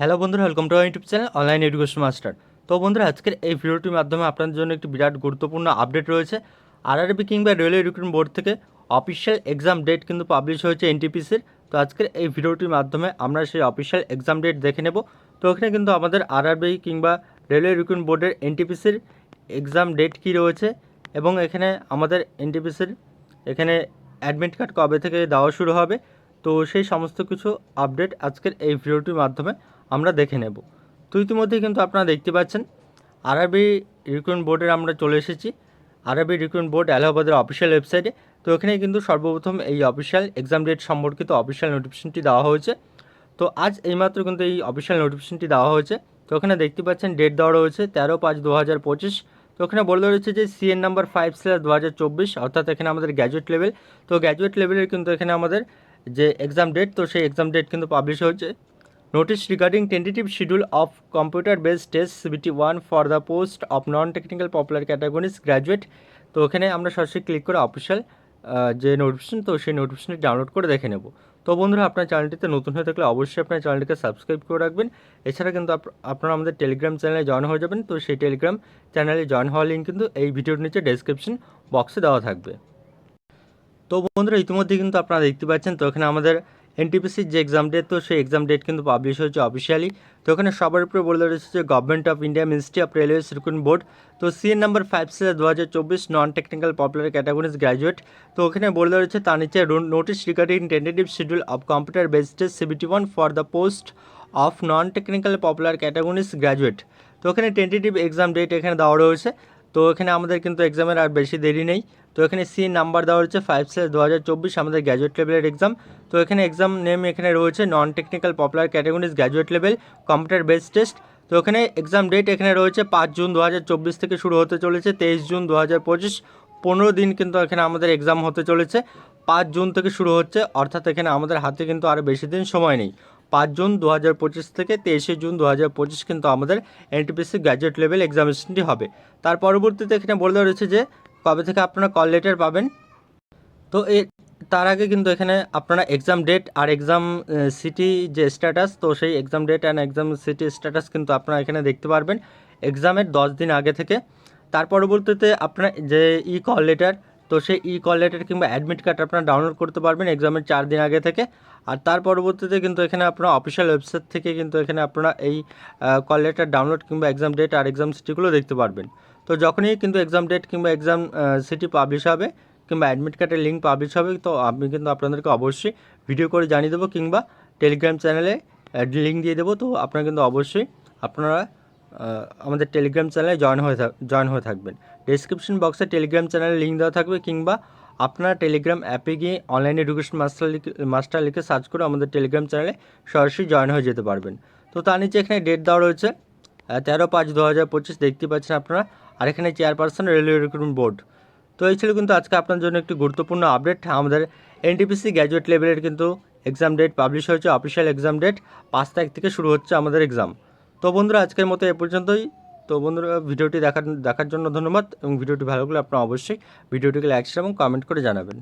Hello বন্ধুরা welcome to YouTube channel online education master তো বন্ধুরা, আজকের এই ভিডিওটির মাধ্যমে আপনাদের জন্য একটি বিরাট গুরুত্বপূর্ণ আপডেট রয়েছে। আরআরবি কিংবা রেলওয়ে রিক্রুটমেন্ট বোর্ড থেকে অফিসিয়াল এক্সাম ডেট কিন্তু পাবলিশ হয়েছে এনটিপিসির তো আজকের এই ভিডিওটির মাধ্যমে আমরা সেই অফিসিয়াল এক্সাম ডেট দেখে নেব। তো এখানে কিন্তু আমাদের আরআরবি কিংবা রেলওয়ে রিক্রুটমেন্ট বোর্ডের এনটিপিসির এক্সাম ডেট কী রয়েছে এবং এখানে আমাদের এনটিপিসির এখানে অ্যাডমিট কার্ড কবে থেকে দেওয়া শুরু হবে। তো সেই সমস্ত কিছু আপডেট আজকের এই ভিডিওটির মাধ্যমে আমরা দেখে নেব। তো ইতিমধ্যেই কিন্তু আপনারা দেখতে পাচ্ছেন আরআরবি রিক্রুটমেন্ট বোর্ডের আমরা চলে এসেছি। আরআরবি রিক্রুটমেন্ট বোর্ড এলাহাবাদের অফিসিয়াল ওয়েবসাইটে তো এখানে কিন্তু সর্বপ্রথম এই অফিসিয়াল এক্সাম ডেট সম্পর্কিত অফিসিয়াল নোটিফিকেশনটি দেওয়া হয়েছে। তো আজ এইমাত্র কিন্তু এই অফিসিয়াল নোটিফিকেশনটি দেওয়া হয়েছে। তো ওখানে দেখতে পাচ্ছেন ডেট দেওয়া রয়েছে তেরো পাঁচ দু হাজার পঁচিশ। তো ওখানে বলে রয়েছে যে সিএন নাম্বার ফাইভ স্ল্যাশ দু হাজার চব্বিশ, অর্থাৎ এখানে আমাদের গ্র্যাজুয়েট লেভেল তো গ্র্যাজুয়েট লেভেলের কিন্তু এখানে আমাদের যে এক্সাম ডেট তো সেই এক্সাম ডেট কিন্তু পাবলিশ হয়েছে। Notice regarding tentative schedule of computer based test CBT one for the post of non technical popular categories graduate তো ওখানে আমরা সরাসরি ক্লিক করে অফিসিয়াল যে নোটিফিকেশন তো সেই নোটিফিকেশনটি ডাউনলোড করে দেখে নেব। তো বন্ধুরা, আপনার চ্যানেলটিতে নতুন হয়ে থাকলে অবশ্যই আপনার চ্যানেলটিকে সাবস্ক্রাইব করে রাখবেন। এছাড়া কিন্তু আপ- আপনারা আমাদের টেলিগ্রাম চ্যানেলে জয়েন হয়ে যাবেন। তো সেই টেলিগ্রাম চ্যানেলে জয়েন হওয়ার লিঙ্ক কিন্তু এই ভিডিওর নিচে ডেসক্রিপশন বক্সে দেওয়া থাকবে। তো বন্ধুরা, ইতিমধ্যে কিন্তু আপনারা দেখতে পাচ্ছেন, তো এখানে আমাদের এনটিপিসির যে এক্সাম ডেট তো সেই এক্সাম ডেট কিন্তু পাবলিশ হয়েছে অফিসিয়ালি তো এখানে সবার উপরে বলে রয়েছে যে government of India ministry of railways recruitment board তো সিএন নাম্বার ফাইভ সে দু হাজার চব্বিশ non technical popular categories graduate তো ওখানে বলে রয়েছে তার নিচে notice regarding tentative schedule of computer based CBT one for the post of non technical popular categories graduate তো এখানে টেন্টেটিভ এক্সাম ডেট এখানে দেওয়া রয়েছে। তো এখানে আমাদের কিন্তু এক্সামের আর বেশি দেরি নেই। তো এখানে সি নাম্বার দেওয়া হচ্ছে ফাইভ স্যার দু হাজার চব্বিশ, আমাদের গ্র্যাজুয়েট লেভেলের এক্সাম তো এখানে এক্সাম নেম এখানে রয়েছে non technical popular categories graduate level computer base test তো এখানে এক্সাম ডেট এখানে রয়েছে পাঁচ জুন দু হাজার চব্বিশ থেকে শুরু হতে চলেছে, তেইশ জুন দু হাজার পঁচিশ। পনেরো দিন কিন্তু এখানে আমাদের এক্সাম হতে চলেছে। পাঁচ জুন থেকে শুরু হচ্ছে, অর্থাৎ এখানে আমাদের হাতে কিন্তু আরও বেশি দিন সময় নেই। পাঁচ জুন দু হাজার পঁচিশ থেকে তেইশে জুন দু হাজার পঁচিশ কিন্তু আমাদের এনটিপিসি গ্র্যাজুয়েট লেভেল এক্সামিনেশনটি হবে। তার পরবর্তীতে এখানে বলে দেওয়া রয়েছে যে, কবে থেকে আপনারা কল লেটার পাবেন? তো এ, তার আগে কিন্তু এখানে আপনারা এক্সাম ডেট আর এক্সাম সিটি যে স্ট্যাটাস তো সেই exam date and exam city status কিন্তু আপনারা এখানে দেখতে পারবেন। এক্সামের দশ দিন আগে থেকে। তার পরবর্তীতে আপনার যে ই কল লেটার তো সেই ই কল লেটার কিংবা অ্যাডমিট কার্ড আপনারা ডাউনলোড করতে পারবেন এক্সামের চার দিন আগে থেকে। আর তার পরবর্তীতে কিন্তু এখানে আপনারা অফিসিয়াল ওয়েবসাইট থেকে কিন্তু এখানে আপনারা এই কল লেটার ডাউনলোড কিংবা এক্সাম ডেট আর এক্সাম সিটিগুলো দেখতে পারবেন। তো যখনই কিন্তু এক্সাম ডেট কিংবা এক্সাম সিটি পাবলিশ হবে কিংবা অ্যাডমিট কার্ডের লিঙ্ক পাবলিশ হবে, তো আমি কিন্তু আপনাদেরকে অবশ্যই ভিডিও করে জানিয়ে দেবো কিংবা টেলিগ্রাম চ্যানেলে লিঙ্ক দিয়ে দেবো। তো আপনারা কিন্তু অবশ্যই আপনারা আমাদের টেলিগ্রাম চ্যানেলে জয়েন হয়ে জয়েন হয়ে থাকবেন। ডিসক্রিপশন বক্সে টেলিগ্রাম চ্যানেলে লিঙ্ক দেওয়া থাকবে কিংবা আপনারা টেলিগ্রাম অ্যাপে গিয়ে অনলাইন এডুকেশন মাস্টার লিখে মাস্টার লিখে সার্চ করে আমাদের টেলিগ্রাম চ্যানেলে সরাসরি জয়েন হয়ে যেতে পারবেন। তো তার নিচে এখানে ডেট দেওয়া রয়েছে তেরো পাঁচ দু হাজার পঁচিশ, দেখতে পাচ্ছেন আপনারা। আর এখানে চেয়ারপারসন রেলওয়ে রিক্রুটমেন্ট বোর্ড তো এই ছিল কিন্তু আজকে আপনার জন্য একটি গুরুত্বপূর্ণ আপডেট আমাদের এনটিপিসি গ্র্যাজুয়েট লেভেলের কিন্তু এক্সাম ডেট পাবলিশ হয়েছে অফিসিয়াল এক্সাম ডেট পাঁচ তারিখ থেকে শুরু হচ্ছে আমাদের এক্সাম তো বন্ধুরা, আজকের মতো এ পর্যন্তই। তো বন্ধুরা, ভিডিওটি দেখার দেখার জন্য ধন্যবাদ এবং ভিডিওটি ভালো লাগলে আপনারা অবশ্যই ভিডিওটিকে লাইক, শেয়ার এবং কমেন্ট করে জানাবেন।